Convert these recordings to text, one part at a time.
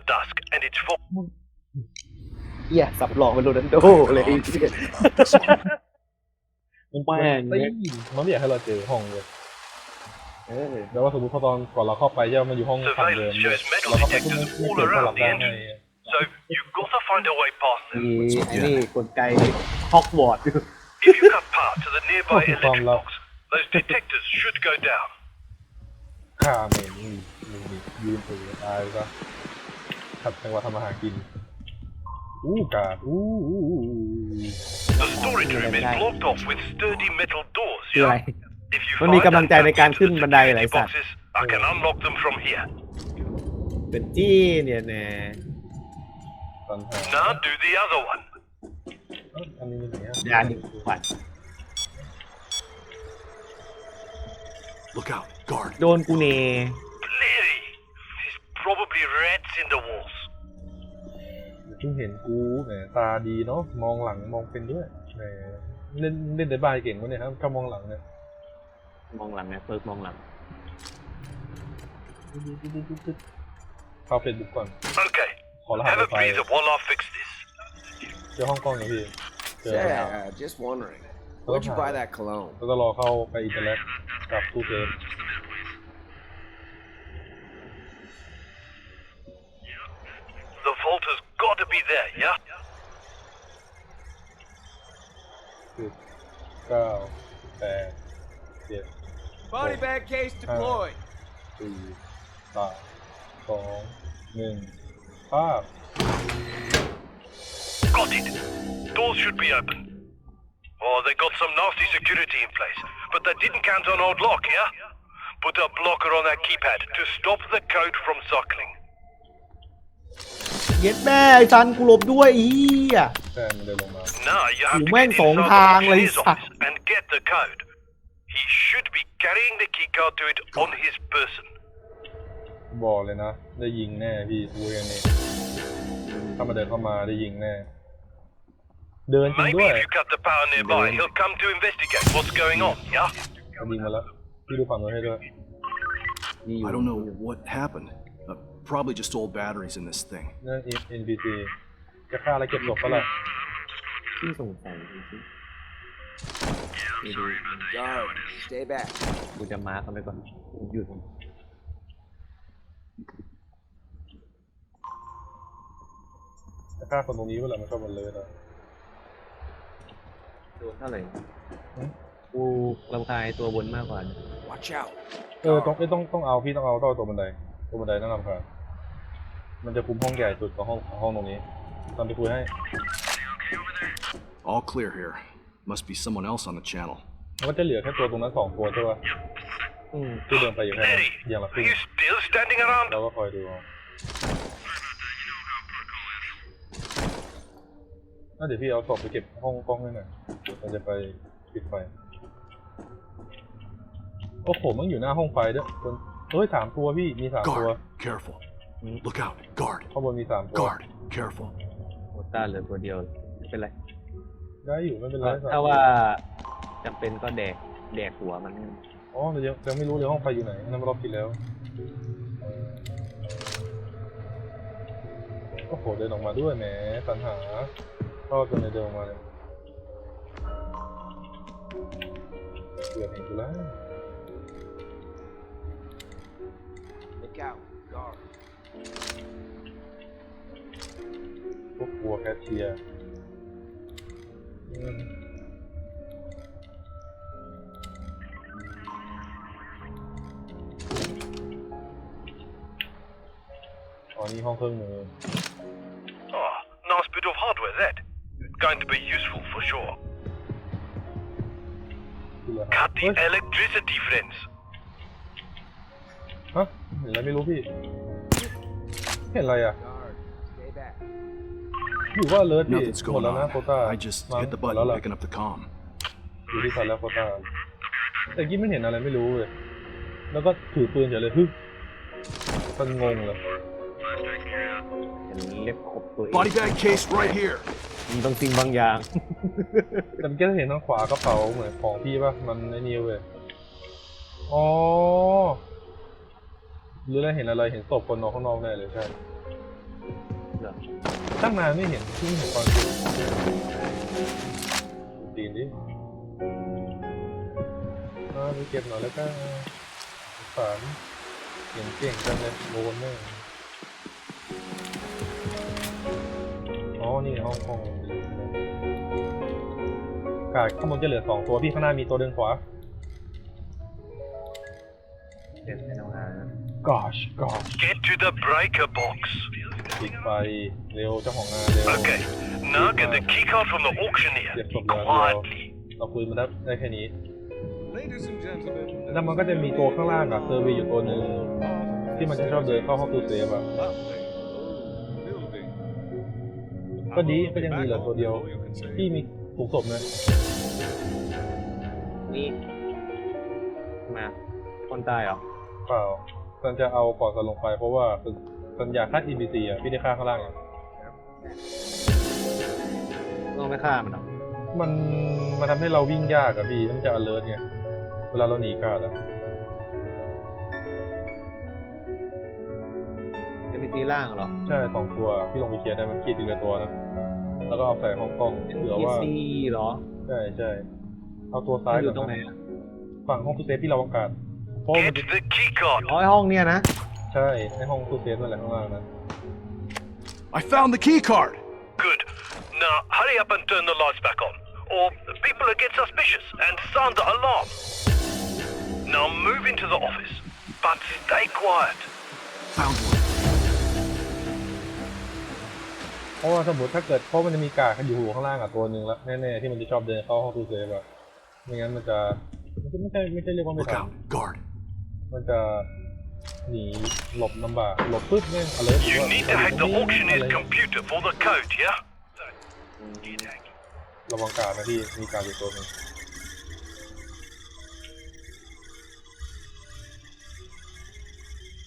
the dusk, and it's for เหี้ยสับหลอกเป็นโรนัลโดเลยไอ้เหี้ยมันแม่งไม่มันไม่อยากให้เราเจอห้องเลยเออแล้วว่าสมมติพอตอนก่อนเราเข้าไปใช่ไหมมันอยู่ห้องทางเดิมเลยเราเข้าไปก็ไม่ไม่เปิดสลับได้ไง so you've got to find a way past มี them. ไอ้นี่กลไกฮอกวอตส์ If you cut power to the nearby Oh, electric love. box, those detectors should go down. ข้าเมนนี่นี่ยืนถือตายซะ ขัดจังหวะทำอาหารกิน อู้กาดอู้อู้อู้อู้ The storage room is blocked off with sturdy metal doors. คืออะไร Yeah? If you มันมี find กำลังใจ and ใน tap การ into ขึ้น the บันไดห security ลายสัตว์ boxes, I can unlock them from here. เป็นจี้เนี่ยแน่สันหา Now do the other one. เอ้าอันนี้มันไหนอะยาดิขวัญ Look out, guard. โดนกูเน Leary, there's probably rats in the walls. เพิ่งเห็นกูแหมตาดีเนาะมองหลังมองเป็นด้วยแหมเล่นเล่นได้บายเก่งวะเนี่ยครับถ้ามองหลังเนี่ยมองหลังนะเฟิร์กมองหลังเข้าเฟซบุ๊กก่อน Okay, ขอรหัส have a ไฟ breather while I fix this. เจอห้องกล้องอย่างพี่เจอ Say, แล้ว uh, just wondering, where'd you buy that cologne? แล้วก็รอเข้าไปอินเทอร์เน็ตกับตู้เกม got some nasty security in place, but they didn't count on old lock, yeah? Put a blocker on that keypad to stop the code from cycling. เย็ดแม่ไอ้ซันกูหลบด้วยไอ้เหี้ยแค่มันเดินลงมา Now you have to Ủa, mấy get anh sổn inside thang the lấy auctioneer's sao? office and get the code. He should be carrying the keycard to it on his person. บอกเลยนะ ได้ยิงแน่พี่ดูกันนี่ถ้ามาเดินเข้ามาได้ยิงแน่ เดินจริง Maybe ด้วย if you cut the power nearby, he'll come to investigate what's going on, yeah? มันยิงมาแล้วพี่ดูฝั่งนู้นให้ด้วย นี่อยู่ I don't know what happened. Uh, probably just old batteries in this thing. นั่น NPC จะฆ่าแล้วเก็บศพก็ล่ะที่สงสัยจริงๆนี่ดู Guard, stay back. กูจะมาร์คเขาไปก่อนหยุดจะฆ่าคนตรงนี้เวลามันชอบมันเลยนะ โดนเท่าไหร่หืมกูรำคาญตัวบนมากกว่า Watch out. เออต้องเอ้ยต้องต้องเอาพี่ต้องเอาต้องเอาตัวบันไดตัวบันไดนั่นนำค่ะมันจะคุมห้องใหญ่สุดของห้องของห้องตรงนี้ตอนไปคุยให้ All clear here. Must be someone else on the channel. มันก็จะเหลือแค่ตัวตรงนั้นสองตัวใช่ป่ะอืมที่เดินไปอยู่แค่นั้น Leary, อย่างละค are รึ่ง you still standing around? เราก็คอยดูเอาน่าเดี๋ยวพี่เอาศพไปเก็บห้องกล้องให้หน่อย เดี๋ยวมันจะไปปิดไฟ โอ้โห มันอยู่หน้าห้องไฟด้วยคนเฮ้ยสามตัวพี่ มีสามตัว Guard, careful. Look out, guard, ข้างบนมีสามตัว guard, careful. โอต้าเหลือตัวเดียวไม่เป็นไร ได้อยู่ไม่เป็นไรสมถ้าว่าจำเป็นก็แดกแดกหัวมันอ๋อเรายังยังไม่รู้เลยห้องไฟอยู่ไหนนั่นรอบที่แล้วเออโอ้โห เดินออกมาด้วยแหมสรรหาเข้าจนเดินออกมาเลย เกือบเห็นกูแล้ว Look out, guard. พวกกลัวแคชเชียร์อืมอ๋อนี่ห้องเครื่องมือ Oh, nice bit of hardware that. Going to be useful for sure. คืออะไร Cut เฮ้ย the electricity, friends. ฮะเห็นอะไรไม่รู้พี่ เห็นอะไรอะ Guard, stay back. อยู่ว่าเลิศพี่ Nothing's หมด going แล้วนะ on. โคต้า I just มั้ง hit the หมดแล้ว button ล่ะ picking up the comm. อยู่ที่ซันแล้วโคต้าแต่กี้ไม่เห็นอะไรไม่รู้เลย แล้วก็ถือปืนเฉยเลยฮึมันงงเลยเห็นเล็บขบตัวเอง Body bag case right here. มีบางสิ่งบางอย่าง แต่เมื่อกี้เห็นทางขวากระเป๋าเหมือนของพี่ป่ะ มันไอ้นี่เว้ยอ๋อหรืออะไรเห็นอะไร เห็นศพคนนอกข้างนอกแน่เลยใช่ตั้งนานไม่เห็นเพิ่งเห็นตอนจบตีนดิมาไปเก็บหน่อยแล้วก็สารเก่งเก่งจังเลยโมนแม่ นี่ห้องห้องกาดข้างบนจะเหลือสองตัวพี่ข้างหน้ามีตัวเดินขวาเห็นในน้องอาร์ gosh gosh Get to the breaker box. ปิดไฟเร็วเจ้าของงานเร็ว Okay, now get the keycard from the auctioneer. Yes, from the- Quietly. เราคุยมาได้ได้แค่นี้ Ladies and gentlemen, แล้วมันก็จะมีตัวข้างล่างอะเซอร์วีอยู่ตัวหนึ่งที่มันจะชอบเดินเข้าห้องตู้เซฟอะ building. ก็ดีก็ยังมีเหลือตัวเดียวพี่มีถุงศพไหมนี่มาคนตายเหรอเปล่าสันจะเอาก่อนสันลงไปเพราะว่าสัญญาค่า EBC อะพี่ได้ค่าข้างล่างอะต้องไม่ฆ่ามันเหรอมันมันทำให้เราวิ่งยากอะพี่มันจะ alert ไงเวลาเราหนีกาดอะ จะมีตีล่างเหรอใช่สองตัวพี่ลงไปเคลียร์ได้มันขีดทีละตัวนะแล้วก็เอาใส่ห้องกล้องเป็นเผื่อพีว่าซีเหรอ ใช่ใช่เอาตัวซ้ายอยู่ตก่รองนไหนนะอะฝั่งห้องตู้เซฟที่เราอากาศเพราะว่ามัน Get จะ the keycard. อ๋อไอห้องเนี้ยนะ ใช่ในห้องตู้เซฟนั่นแหละข้างล่างนะ I found the key card. Good. Now hurry up and turn the lights back on, or people will get suspicious and sound the alarm. Now move into the office, but stay quiet. Found one. เพราะว่าสมมติถ้าเกิดเพราะมันจะมีกากอยู่ข้างล่างอะตัวหนึ่งแล้วแน่ๆที่มันจะชอบเดินเข้าห้องตู้เซฟอะไม่งั้นมันจะมันจะไม่ใช่ไม่ใช่เรียกว่าไม่ Look ทัน out. Guard. มันจะหนีหลบลำบากหลบปุ๊บแม่ง alert You ว่า need to hack the อะไร auctioneer's computer for the code, yeah? Get hacked. ระวังกาดนะพี่มีกาดอยู่ตัวหนึง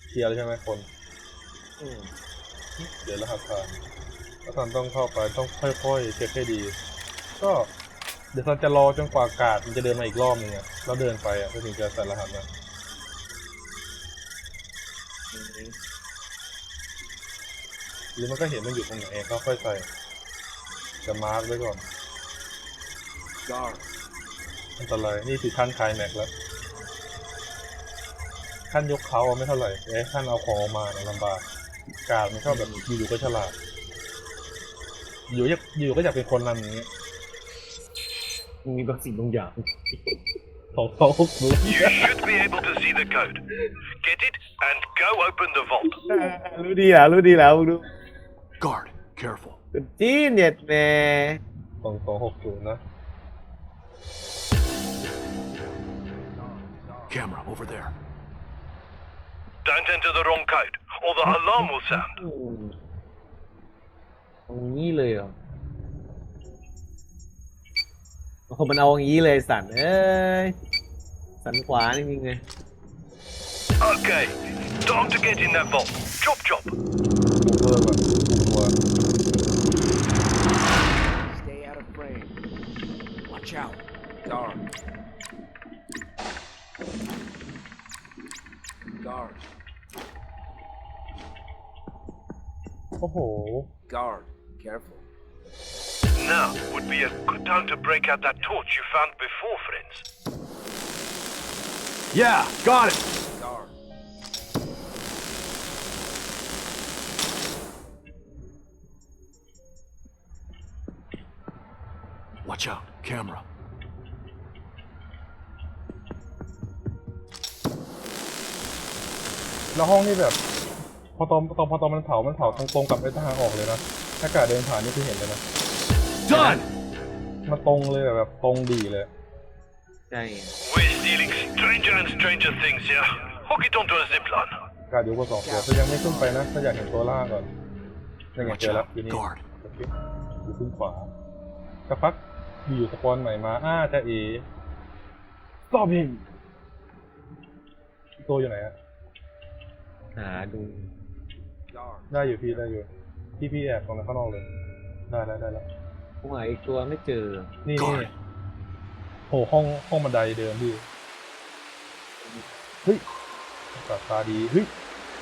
เคลียร์แล้วใช่ไหมคนอืมเดี๋ยวรหัสผ่าน แล้วซันต้องเข้าไปต้องค่อยๆเช็คให้ดี ก็เดี๋ยวซันจะรอจนกว่ากาดมันจะเดินมาอีกรอบนึงอะแล้วเดินไปอะเพื่อถึงจะใส่รหัสมาหรือมันก็เห็นมันอยู่ตรงไหนก็ค่อยใส่ จะมาร์กไว้ก่อน Guard. อันตรายนี่คือขั้นคลายแม็กซ์แล้วขั้นยกเขาไม่เท่าไหร่แต่ไอ้ขั้นเอาของออกมาเนี่ยลำบาก กาดมันชอบแบบอยู่ๆก็ฉลาด อยู่อยากอยู่ก็อยากเป็นคนนั้นอย่างเงี้ยมีบางสิ่งบางอย่างของเขารู้ You should be able to see the code. Get it and go open the vault. รู้ดีแล้วรู้ดีแล้วมึงดู Guard. Careful. จีนเนี่ยแม่สองสองหกศูนย์นะ Camera over there. Don't enter the wrong code, or the alarm will sound. อืม ตรงนี้เลยเหรอโอ้โหมันเอาอย่างนี้เลยสันเอ้ย สันขวานี่มีไง Okay, time to get in that vault. Chop chop. โอเวอร์แบบตัว Stay out of frame. Watch out. Guard. Guard. โอ้โห Guard. Careful. Now would be a good time to break out that torch you found before, friends. Yeah, got it. Guard. Watch out. Camera. แล้วห้องนี่แบบพอตอนตอนพอตอนมันเผา มันเผาตรงๆกับไอ้ทางออกเลยนะ ถ้ากาดเดินผ่านนี่คือเห็นเลยนะ Done. มันตรงเลยแบบตรงดีเลย ใช่ We're stealing stranger and stranger things here. Hook it onto a zipline. กาดอยู่บนสองตัวถ้ายังไม่ขึ้นไปนะถ้าอยากเห็นตัวล่างก่อนยังไง Watch เจอแล้ว out. ทีนี้ Guard. โอเคอยู่ขึ้นขวาสักพักอยู่สปอนใหม่มา อ้าจะเอ stop him ตัวอยู่ไหนอะหาดู Guard. ได้อยู่พี่ได้อยู่ พี่พี่แอบตรงนั้นข้างนอกเลย ได้แล้วได้แล้วผมหาอีกตัวไม่เจอนี่ก่นี่อนโหห้องห้องบันไดเดิมพี่เฮ้ยตาตาดีเฮ้ย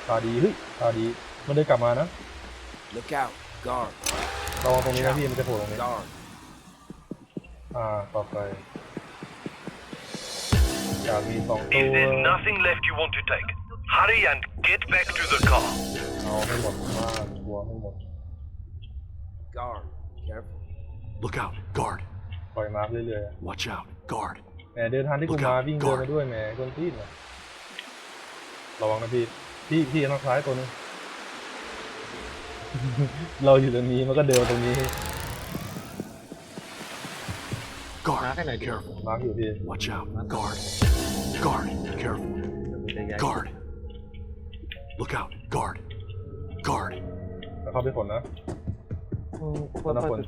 ตาดีเฮ้ยตาดีมันเดินกลับมานะ Look out. Guard. ระวังตรงนี้นะพี่มันจะโผล่ตรงนี้ Guard. อ่าต่อไปอยากมีสองตั If ว there's nothing left you want to take, hurry and get back to the car. เอาให้หมดมากตัวให้หมด Guard. Careful. Look out. Guard. ปล่อยมาร์คเรื่อย Watch out. Guard. ๆแหมเดินทางที่กู Look มา out, วิ่งเดิน guard มาด้วยแหมคนที่น่ะระวังนะพี่พี่พี่ทางซ้ายตัวนึง เราอยู่ตรงนี้มันก็เดินมาตรงนี้ Guard. Knock it out. Careful. มาร์คอยู่พี่ Watch out. Guard. Guard. Careful. มันจะย้าย Guard. Look out. Guard. Guard. แล้วเข้าไปฝนนะ อืม ธนพล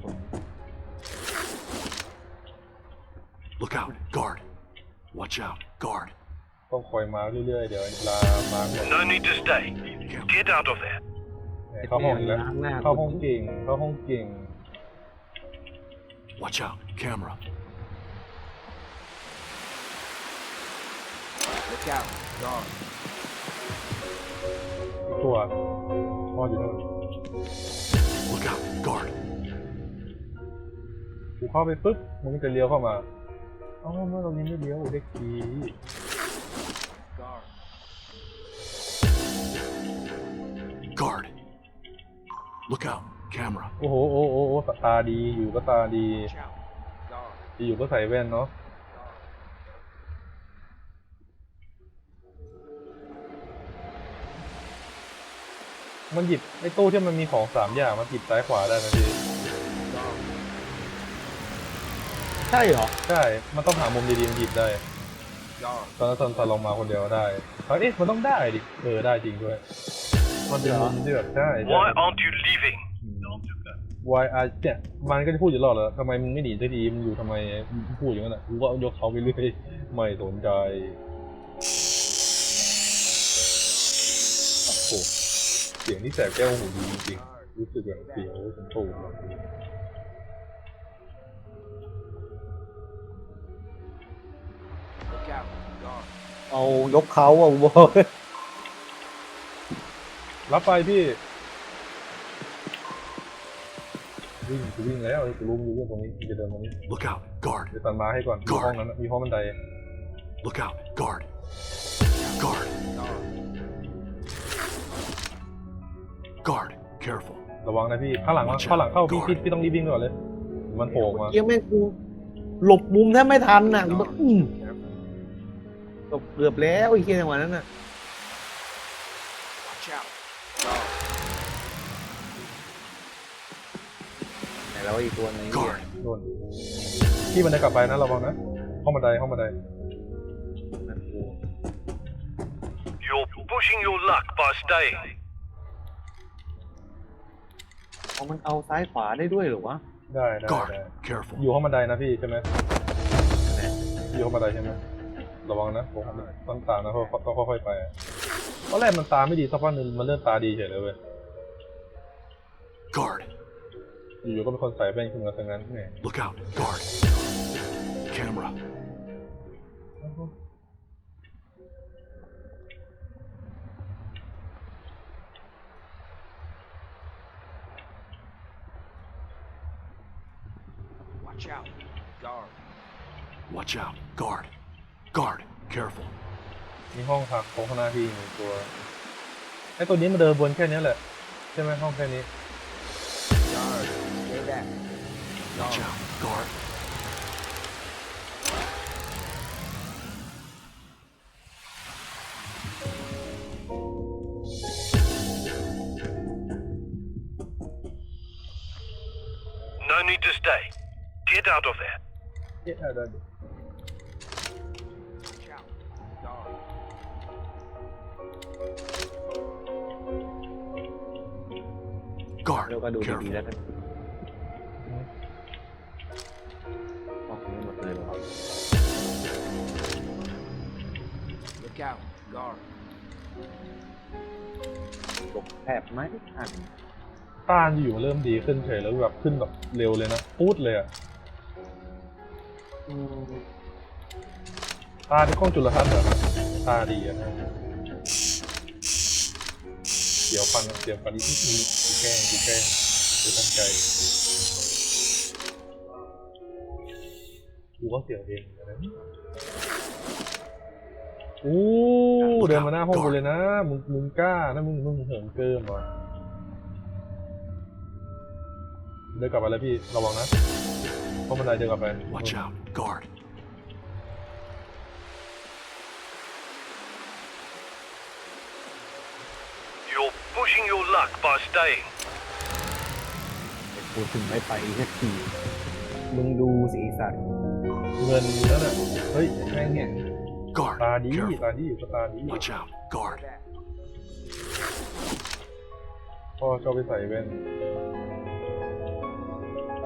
Look out. Guard. Watch out. Guard. ต้องคอยมาร์คเรื่อยๆ เดี๋ยวเวลามาร์คหมด No need to stay. Careful. Get out of there. แหมเข้าห้องอีกแล้ว ล้างหน้า เข้าห้องเก่ง เข้าห้องเก่ง Watch out. Camera. Look out. Guard. อีกตัวพ่ออยู่นั่น Look out. Guard. กูเข้าไปปุ๊บมึงจะเลี้ยวเข้ามาเอ้าเมื่อตรงนี้ไม่เลี้ยวเด็กดี Guard. Guard. Look out. Camera. โอ้โหโอ้โหโอ้โหตาดีอยู่ก็ตาดี Watch out. Guard. อยู่ก็ใส่แว่นเนาะ มันหยิบไอ้ตู้ที่มันมีของสามอย่างมันหยิบซ้ายขวาได้นะพี่ Guard. ใช่เหรอ ใช่มันต้องหามุมดีๆมันหยิบได้ Guard. ตอนนั้นตอนตอนลงมาคนเดียวได้เอ้ยมันต้องได้ดิเออได้จริงด้วย มันเป็นมุมที่แบบใช่ใช่ Why aren't you leaving? Why are เนี่ยมันก็จะพูดอยู่ตลอดเลยทำไมมึงไม่หนีสักทีมึงอยู่ทำไมมึงพูดอย่างนั้นอะกูก็ยกเขาไปเรื่อยไม่สนใจโอ้โห เสียงที่แสบแก้วหูดีจริงๆรู้สึกแบบเสียวจนตูดเลย Look out. Guard. เอายกเขาอะกูบอกรับไปพี่ วิ่งกูวิ่งแล้วกูรู้มึงอยู่เรื่องตรงนี้มึงจะเดินตรงนี้ Look out. Guard. เดี๋ยวตันมาให้ก่อนมีห้องนั้นนะมีห้องบันได Look out. Guard. Guard. Guard. Careful. ระวังนะพี่ข้างหลังข้างหลังเข้าพี่พี่พี่ต้องรีบวิ่งก่อนเลย มันโผล่มาเกี้ยแม่งกูหลบมุมแทบไม่ทันน่ะกูแบบอืม Careful. หลบเกือบแล้วไอ้เกี้ยจังหวะนั้นน่ะ Watch out. Guard. ไหนแล้วอีกตัวหนึงเนี่ย Guard. โดนพี่บันไดกลับไปนะระวังนะห้องบันไดห้องบันไดนั่นกู You're pushing your luck by staying. เอามันเอาซ้ายขวาได้ด้วยเหรอวะได้ได้ Guard. ได้ Careful. อยู่ห้องบันไดนะพี่ใช่ไหมไหนอยู่ห้องบันไดใช่ไหมระวังนะผมต้องตามนะเพราะต้องค่อยๆไปอะตอนแรกมันตาไม่ดีสักพักหนึงมันเริ่มตาดีเฉยเลยเว้ย Guard. อยู่ๆก็เป็นคนใส่แว่นขึ้นมาซะงั้นแหม Look out. Guard. Camera. Watch out. Guard. Watch out. Guard. Guard. Careful. มีห้องพักของข้างหน้าพี่หนึ่งตัวไอ้ตัวนี้มันเดินบนแค่นี้แหละใช่ไหมห้องแค่นี้ Guard. Stay back. Watch Guard. out. Guard. เอ๊ะได้ Watch out. Guard. Guard. เราก็ดูดีๆ Careful. แล้วกันออกนี้หมดเลยเหรอ Look out. Guard. หลบแทบไหมทัน ต้านอยู่เริ่มดีขึ้นเฉยแล้วแบบขึ้นแบบเร็วเลยนะปูดเลยอะ อืมตาที่กล้องจุลทรรศน์เหรอตาดีอะเสียวฟันเสียวฟันอีกนิดนึงกูแกล้งกูแกล้งคือตั้งใจกูก็เสียวเองเหมือนนะโอ้เดินมาหน้าห้องกูเลยนะมึงมึงกล้านะมึงมึงเหิมเกิมว่ะเดินกลับไปแล้วพี่ระวังนะ เพราะบันไดเดินกลับไป Watch out. Guard. You're pushing your luck by staying. กูถึงไม่ไปสักทีมึงดูสีสันเงินนั่นน่ะเฮ้ยแม่งเนี่ย Guard. ตาดี Careful. ตาดีอยู่ก็ตาดี Watch out. Guard. พ่อชอบไปใส่แว่น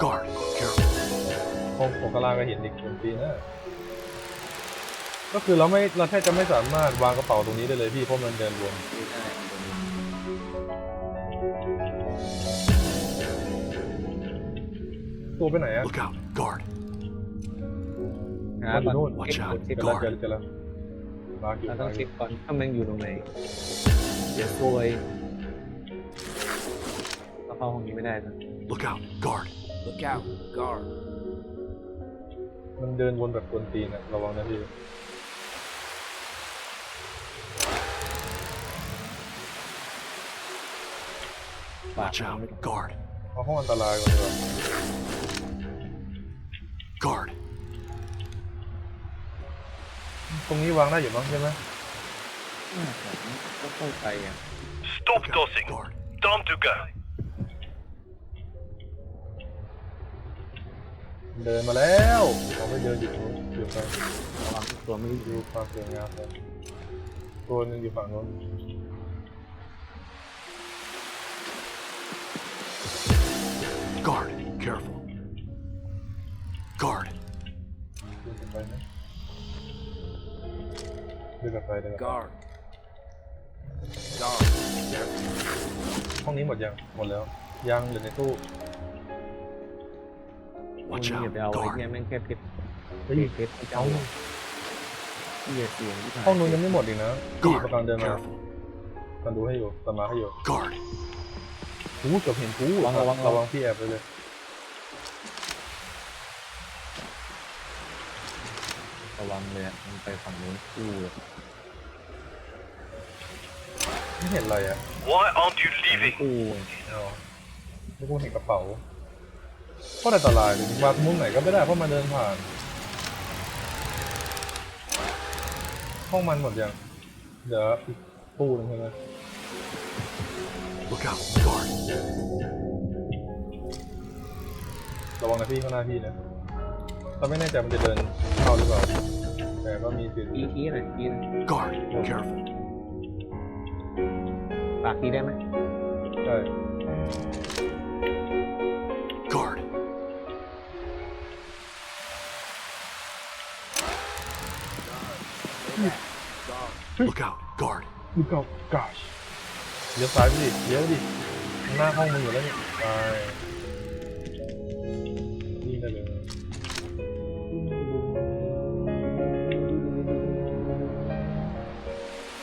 Guard. Careful. ห้องของกลางก็เห็นเด็กคนปีนะก็คือเราไม่เราแทบจะไม่สามารถวางกระเป๋าตรงนี้ได้เลยพี่เพราะมันเดินวนไม่ได้ตัวไปไหนอะ Look out. Guard. หาก่อนนู่นเช็คก่อนเช็คเจอก่แล้อวนเจอแล้วเจอแล้วลากอยู่เราต้ลาองกอเช็ยู่คก่อนถ้ามันอยู่ตรงไหนเดี๋ยวซวยเราเข้าห้องนี้ไม่ได้นะ Look out. Guard. Look out. Guard. มันเดินวนแบบกวนตีนอะระวังนะพี่ปาก Watch มันไม่ out. Guard. เอาห้องอันตรายก่อนดีกว่า Guard. ตรงนี้วางได้อยู่มั้งใช่ไหมก็เข้าไปอะ Stop Look out. tossing. Guard. Time to go. เดินมาแล้วเราไม่เดินอยู่ตรงนู้นอยู่ไประวังตัวไม่ดูความสวยงามเลยตัวหนึงอยู่ฝั่งโน้น Guard. Careful. Guard. เดินกลับไปนะเดินกลับไปเดินกลับไป Guard. Guard. Careful. ห้องนี้หมดยังหมดแล้วยังเหลือในตู้ มึง Watch อย่า out. ไปเอาไอ้ Guard. เนี่ยแม่งแค่เพชรเฮ้ยเพชรเจ้าเหี้ยเสียงที่ผ่านห้องนู้นยังไม่หมดอีกนะพี่ประกัน Guard. เดินมา Careful. กันดูให้อยู่ตามมาให้อยู่ Guard. กูเกือบเห็นกูระวังระวังระวังพี่แอบไปเลยระวังเลยอะมันไปฝั่งนู้นคู่เลยไม่เห็นอะไรอะ Why aren't you leaving? คู่อ๋อไม่กูเห็นกระเป๋า เพราะอันตรายเลยมามุมไหนก็ไม่ได้เพราะมันเดินผ่าน ห้องมันหมดยังเดี๋ยวอีกตู้หนึงใช่ไหม Look out. Guard. ระวังนะพี่ข้างหน้าพี่นะเราไม่แน่ใจมันจะเดินเข้าหรือเปล่า แต่ก็มีสิทธิ์อีกี้หน่อยอีหน่อย Guard. Careful. ปากทีได้ไหม ใช่ Guard. Look out. Guard. ลูกเก้ากาชเลี้ยวซ้ายไปดิเลี้ยวดิข้างหน้าห้องมึงอยู่แล้วนี่ไปนี่ได้เลย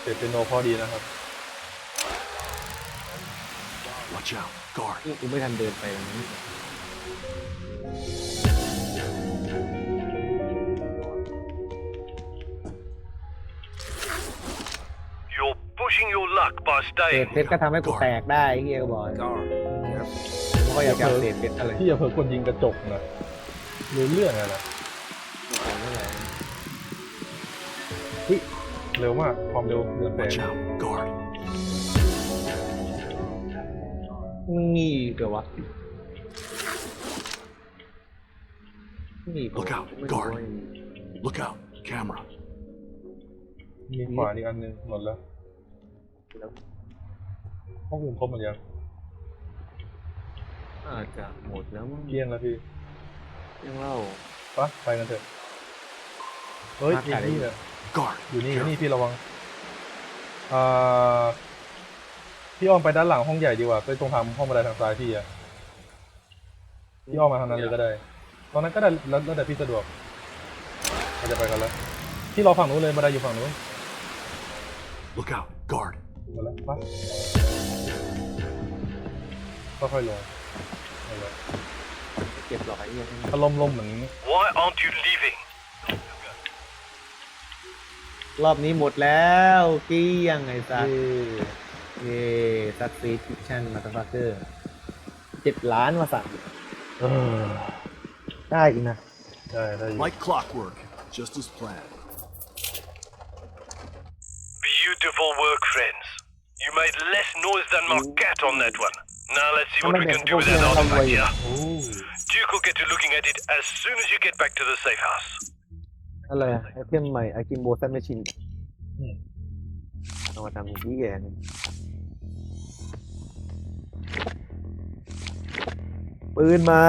เสร็จเป็นโนพอดีนะครับ Watch out. Guard. นี่กูไม่ทันเดินไปตรงนี้ เศษ staying. เพชรก็ทำให้กูแตกได้ไอ้เฮียก็บอก Guard. Careful. ผมก็อยากจะเอาเศษเพชรอะไรพี่อย่าเผลอกดยิงกระจกนะรู้เรื่องไงล่ะไม่ไหวเร็วมากความเร็วเดือนแส Watch ง out. Guard. นี่เดี๋ยววะนี่ Look out, ไม่รู้ guard ว่ายังมี Look out. Camera. มีขวานอีกอันหนึงหมดแล้วแล้ว ห้องอื่นครบหมดยังอาจจะหมดแล้วมั้งเกลี้ยงแล้วพี่ยังเล่า ปะไปกันเถอะ เฮ้ยมานี่ถ่ายได้นี่เนี่ย Guard. อยู่นี่อยู่ Careful. นี่พี่ระวังอ่าพี่อ้อมไปด้านหลังห้องใหญ่ดีกว่าไปตรงทางห้องบันไดทางซ้ายพี่อะพี่อ้อมมาทางนั้นเลยก็ได้ ตอนนั้นก็ได้แล้วแล้วแต่พี่สะดวกเราจะไปกันแล้วพี่รอฝั่งนู้นเลยบันไดอยู่ฝั่งนู้น Look out. Guard. มาแล้วปะ ค่อยๆลงนั่นแหละไม่เก็บหรอกไอ้เหี้ยถ้าล่มล่มเหมือน Why aren't you leaving? รอบนี้หมดแล้วเกี้ยงไอ้สัสเอ้ยเย่ซักซีคิชั่นมาตาฟักเกอร์เจ็ดล้านมาสั่งเออได้อีกนะได้ได้อยู่ Like clockwork, just as planned. Beautiful work, friends. You made less noise than my cat on that one. Now let's see what we can do with that artifact here. โอ้ Duke will get to looking at it as soon as you get back to the safe house. อะไรอะไอเทมใหม่ไอกิมโบซันแมชชินอืมเอามาทำที่แย่นี่ปืนใหม่